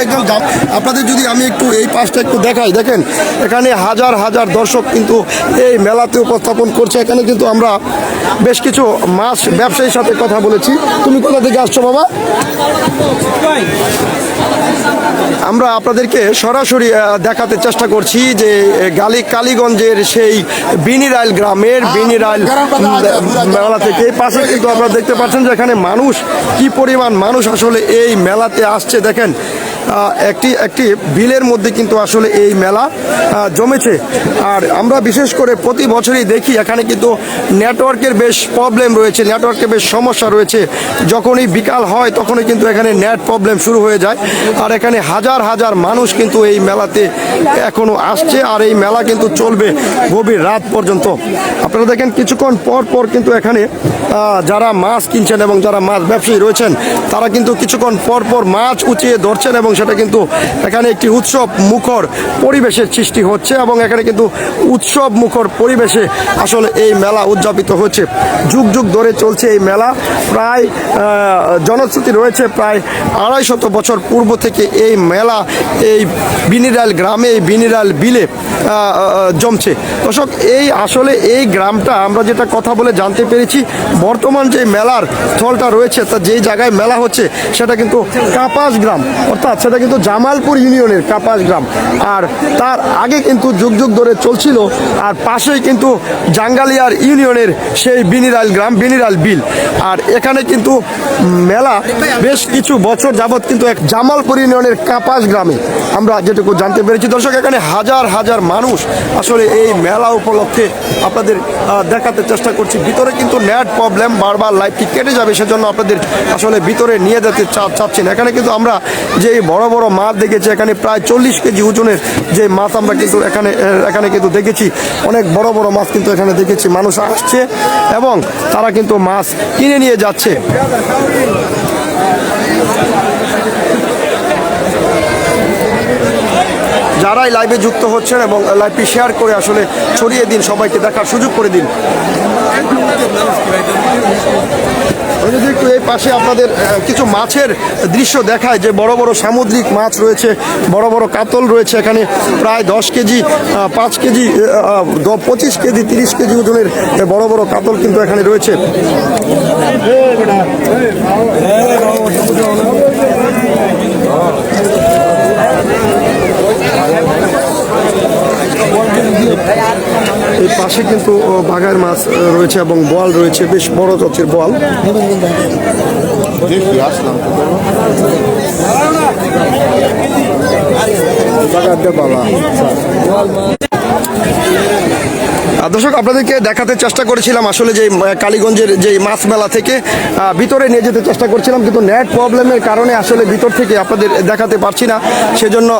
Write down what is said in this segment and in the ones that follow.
একদম জাম- আপনাদের যদি আমি একটু এই পাশটা একটু দেখাই দেখেন এখানে হাজার হাজার দর্শক কিন্তু এই মেলাতে উপস্থাপন করছে। এখানে কিন্তু আমরা বেশ কিছু মাছ ব্যবসায়ীর সাথে কথা বলেছি। তুমি কোথা থেকে আসছো বাবা? আমরা আপনাদেরকে সরাসরি দেখাতে চেষ্টা করছি যে গালি কালীগঞ্জের সেই বিনিরাইল গ্রামের বিনিরাইল মেলা থেকে এই পাশে কিন্তু আপনারা দেখতে পাচ্ছেন যে এখানে মানুষ কি পরিমাণ মানুষ আসলে এই মেলাতে আসছে। দেখেন একটি একটি বিলের মধ্যে কিন্তু আসলে এই মেলা জমেছে। আর আমরা বিশেষ করে প্রতি বছরই দেখি, এখানে কিন্তু নেটওয়ার্কের বেশ প্রবলেম রয়েছে, নেটওয়ার্কের বেশ সমস্যা রয়েছে। যখনই বিকাল হয়, তখনই কিন্তু এখানে নেট প্রবলেম শুরু হয়ে যায়। আর এখানে হাজার হাজার মানুষ কিন্তু এই মেলাতে এখনও আসছে, আর এই মেলা কিন্তু চলবে গভীর রাত পর্যন্ত। আপনারা দেখেন, কিছুক্ষণ পর পর কিন্তু এখানে যারা মাছ কিনছেন এবং যারা মাছ ব্যবসায়ী রয়েছেন, তারা কিন্তু কিছুক্ষণ পর পর মাছ উঁচিয়ে ধরছেন এবং সেটা কিন্তু এখানে একটি উৎসব মুখর পরিবেশের সৃষ্টি হচ্ছে এবং এখানে কিন্তু উৎসব মুখর পরিবেশে আসলে এই মেলা উদযাপিত হচ্ছে। যুগ যুগ ধরে চলছে এই মেলা। প্রায় জনশ্রুতি রয়েছে প্রায় আড়াই শত বছর পূর্ব থেকে এই মেলা এই বিনিরাল গ্রামে, এই বিনিরাল বিলে জমছে। দর্শক, এই আসলে এই গ্রামটা আমরা যেটা কথা বলে জানতে পেরেছি, বর্তমান যে মেলার স্থলটা রয়েছে তা যেই জায়গায় মেলা হচ্ছে, সেটা কিন্তু কাপাস গ্রাম, অর্থাৎ সেটা কিন্তু জামালপুর ইউনিয়নের কাপাস গ্রাম। আর তার আগে কিন্তু যুগ যুগ ধরে চলছিল, আর পাশেই কিন্তু জাঙ্গালিয়ার ইউনিয়নের সেই বিনিরাল গ্রাম, বিনিরাল বিল। আর এখানে কিন্তু মেলা বেশ কিছু বছর যাবৎ কিন্তু এক জামালপুর ইউনিয়নের কাপাস গ্রামে আমরা যেটুকু জানতে পেরেছি। দর্শক, এখানে হাজার হাজার মানুষ আসলে এই মেলা উপলক্ষে আপনাদের দেখাতে চেষ্টা করছি। ভিতরে কিন্তু নেট প্রবলেম, বারবার লাইভটি কেটে যাবে সেজন্য আপনাদের আসলে ভিতরে নিয়ে যেতে চাচ্ছি না। এখানে কিন্তু আমরা যে বড় বড় মাছ দেখেছি, এখানে প্রায় চল্লিশ কেজি ওজনের যে মাছ আমরা কিন্তু এখানে এখানে কিন্তু দেখেছি। অনেক বড় বড় মাছ কিন্তু এখানে দেখেছি, মানুষ আসছে এবং তারা কিন্তু মাছ কিনে নিয়ে যাচ্ছে। যারাই লাইভে যুক্ত হচ্ছেন এবং লাইভটি শেয়ার করে আসলে ছড়িয়ে দিন, সবাইকে দেখার সুযোগ করে দিন। যদি একটু এই পাশে আপনাদের কিছু মাছের দৃশ্য দেখায় যে বড় বড় সামুদ্রিক মাছ রয়েছে, বড় বড় কাতল রয়েছে এখানে, প্রায় দশ কেজি পাঁচ কেজি পঁচিশ কেজি, তিরিশ কেজি ওজনের বড় বড় কাতল কিন্তু এখানে রয়েছে এই পাশে কিন্তু বাঘার মাছ রয়েছে এবং বল রয়েছে বেশ বড় জাতের বল দর্শক আপনাদেরকে দেখাতে চেষ্টা করেছিলাম আসলে যে কালীগঞ্জের যে মাছ মেলা থেকে ভিতরে নিয়ে যেতে চেষ্টা করছিলাম কিন্তু নেট প্রবলেমের কারণে আসলে ভিতর থেকে আপনাদের দেখাতে পারছি না সেজন্য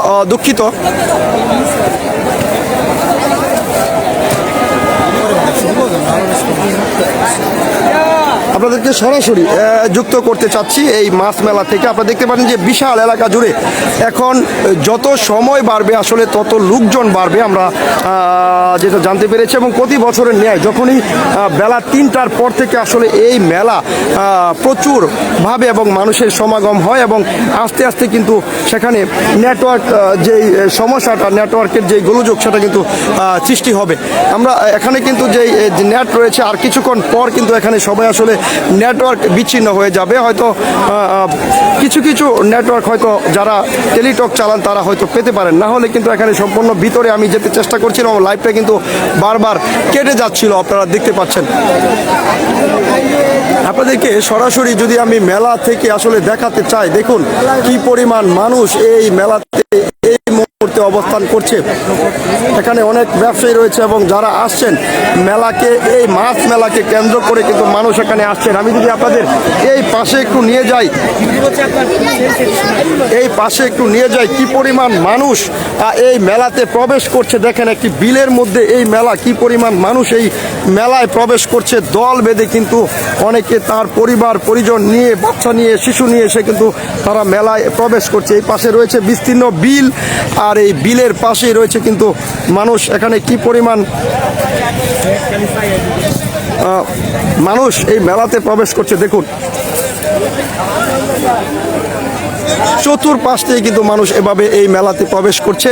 什么都能吃，对不对？আপনাদেরকে সরাসরি যুক্ত করতে চাচ্ছি এই মাছ মেলা থেকে। আপনারা দেখতে পারেন যে বিশাল এলাকা জুড়ে এখন যত সময় বাড়বে আসলে তত লোকজন বাড়বে আমরা যেটা জানতে পেরেছি এবং প্রতি বছরের ন্যায় যখনই বেলা তিনটার পর থেকে আসলে এই মেলা প্রচুরভাবে এবং মানুষের সমাগম হয় এবং আস্তে আস্তে কিন্তু সেখানে নেটওয়ার্ক আহ, সমস্যাটা নেটওয়ার্কের যে গোলযোগ সেটা কিন্তু সৃষ্টি হবে। আমরা এখানে কিন্তু যে নেট রয়েছে আর কিছুক্ষণ পর কিন্তু এখানে সবাই আসলে নেটওয়ার্ক বিচ্ছিন্ন হয়ে যাবে। হয়তো কিছু কিছু নেটওয়ার্ক হয়তো যারা টেলিটক চালান তারা হয়তো পেতে পারেন। না হলে কিন্তু এখানে সম্পূর্ণ ভিতরে আমি যেতে চেষ্টা করছিলাম লাইভটা কিন্তু বারবার কেটে যাচ্ছিল, আপনারা দেখতে পাচ্ছেন। আপনাদেরকে সরাসরি যদি আমি মেলা থেকে আসলে দেখাতে চাই, দেখুন কি পরিমাণ মানুষ এই মেলাতে এই মুহূর্তে অবস্থান করছে। এখানে অনেক ব্যবসায়ী রয়েছে এবং যারা আসছেন, মেলাকে, এই মাছ মেলাকে কেন্দ্র করে কিন্তু মানুষ এখানে আসছেন। আমি যদি আপনাদের এই পাশে একটু নিয়ে যাই, এই পাশে একটু নিয়ে যাই, কি পরিমাণ মানুষ এই মেলাতে প্রবেশ করছে। দেখেন একটি বিলের মধ্যে এই মেলা, কি পরিমাণ মানুষ এই মেলায় প্রবেশ করছে। দল বেঁধে কিন্তু অনেকে তার পরিবার, পরিজন নিয়ে, বাচ্চা নিয়ে, শিশু নিয়ে এসে কিন্তু তারা মেলায় প্রবেশ করছে। এই পাশে রয়েছে বিস্তীর্ণ বিল আর এই বিলের পাশেই রয়েছে কিন্তু মানুষ এখানে কি পরিমাণ মানুষ এই মেলাতে প্রবেশ করছে, দেখুন। চতুর্পাশ থেকে কিন্তু মানুষ এভাবে এই মেলাতে প্রবেশ করছে।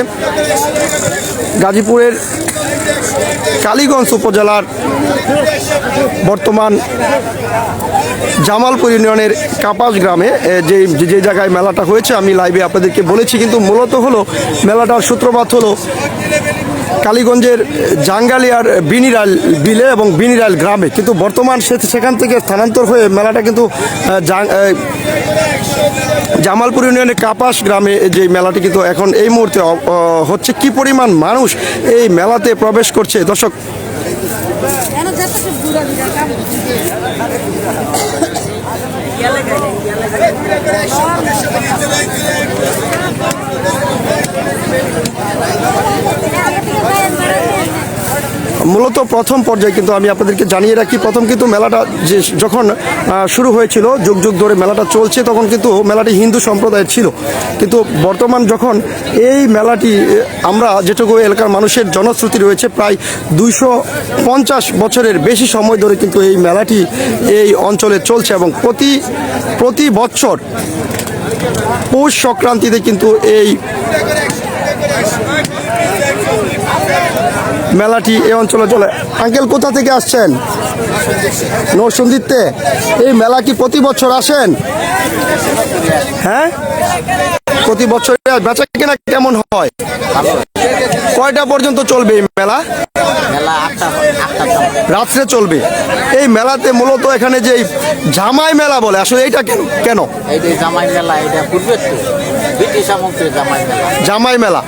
গাজীপুরের কালীগঞ্জ উপজেলার বর্তমান জামালপুর ইউনিয়নের কাপাস গ্রামে যে যে জায়গায় মেলাটা হয়েছে আমি লাইভে আপনাদেরকে বলেছি কিন্তু মূলত হলো মেলাটার সূত্রপাত হলো কালীগঞ্জের জাঙ্গালিয়ার বিনিরাল বিলে এবং বিনিরাল গ্রামে। কিন্তু বর্তমান সেখান থেকে স্থানান্তর হয়ে মেলাটা কিন্তু আহ, জাং- আহ, জামালপুর ইউনিয়নের কাপাস গ্রামে যে মেলাটি কিন্তু এখন এই মুহূর্তে হচ্ছে কি পরিমাণ মানুষ এই মেলাতে প্রবেশ করছে? দর্শক মূলত প্রথম পর্যায়ে কিন্তু আমি আপনাদেরকে জানিয়ে রাখি, প্রথম কিন্তু মেলাটা যে যখন শুরু হয়েছিল, যুগ যুগ ধরে মেলাটা চলছে, তখন কিন্তু মেলাটি হিন্দু সম্প্রদায়ের ছিল। কিন্তু বর্তমান যখন এই মেলাটি, আমরা যেটুকু এলাকার মানুষের জনশ্রুতি রয়েছে, প্রায় দুইশো পঞ্চাশ বছরের বেশি সময় ধরে কিন্তু এই মেলাটি এই অঞ্চলে চলছে এবং প্রতি প্রতি বছর পৌষ সংক্রান্তিতে কিন্তু এই মেলাটি এই অঞ্চলে চলে। আঙ্কেল কোথা থেকে আসছেন? নরসন্দিতে এই মেলা কি প্রতি বছর আসেন? হ্যাঁ? প্রতি বছর বেচা কেনা কেমন হয়? কয়টা পর্যন্ত চলবে এই মেলা? রাত্রে চলবে। এই মেলাতে মূলত এখানে যে জামাই মেলা বলে আসলে এইটা কেন কেন? জামাই মেলা এটা পূর্বের তো। ব্রিটিশ আমন্ত্রে জামাই মেলা। জামাই মেলা।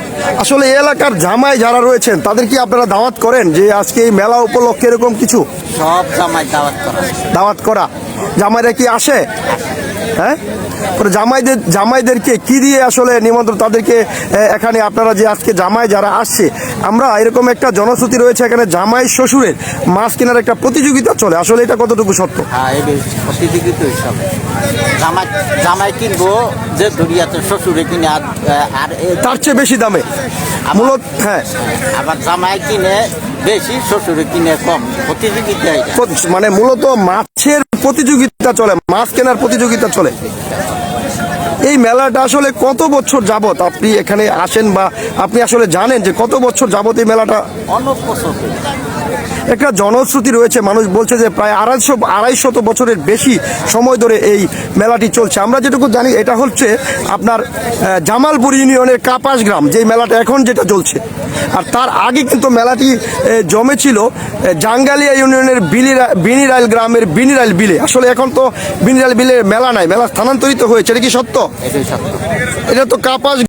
আসলে এই এলাকার জামাই যারা রয়েছেন তাদের কি আপনারা দাওয়াত করেন যে আজকে এই মেলা উপলক্ষে এরকম কিছু? সব জামাই দাওয়াত করা। দাওয়াত করা। জামাইরা কি আসে? হ্যাঁ? জামাইদের জামাইদেরকে কি দিয়ে আসলে নিমন্ত্রণ তাদেরকে এখানে আপনারা যে আজকে জামাই যারা আসছে আমরা এরকম একটা জনশ্রুতি রয়েছে এখানে জামাই শ্বশুরের মাছ কেনার একটা প্রতিযোগিতা চলে। আসলে এটা কতটুকু সত্য? হ্যাঁ প্রতিযোগিত হিসাবে। জামাই জামাই কিনবো যে দরিয়াতে শ্বশুরে কিনে আর তার চেয়ে বেশি দামে। মূলত হ্যাঁ। আবার জামাই কিনে বেশি শ্বশুরে কিনে কম প্রতিযোগিতা মানে মূলত মাছের প্রতিযোগিতা চলে মাছ কেনার প্রতিযোগিতা চলে। এই মেলাটা আসলে কত বছর যাবত আপনি এখানে আসেন বা আপনি আসলে জানেন যে কত বছর যাবত এই মেলাটা অনেক বছর একটা জনশ্রুতি রয়েছে। মানুষ বলছে যে প্রায় আড়াইশো আড়াইশত বছরের বেশি সময় ধরে এই মেলাটি চলছে। আমরা যেটুকু জানি এটা হচ্ছে আপনার জামালপুর ইউনিয়নের কাপাস গ্রাম যেই মেলাটা এখন যেটা চলছে। আর তার আগে কিন্তু মেলাটি জমেছিল জাঙ্গালিয়া ইউনিয়নের বিলিরা বিনিরাইল গ্রামের বিনিরাইল বিলে। আসলে এখন তো বিনিরাইল বিলের মেলা নাই মেলা স্থানান্তরিত হয়েছে। এটা কি সত্য? সত্য। এটা তো কাপাস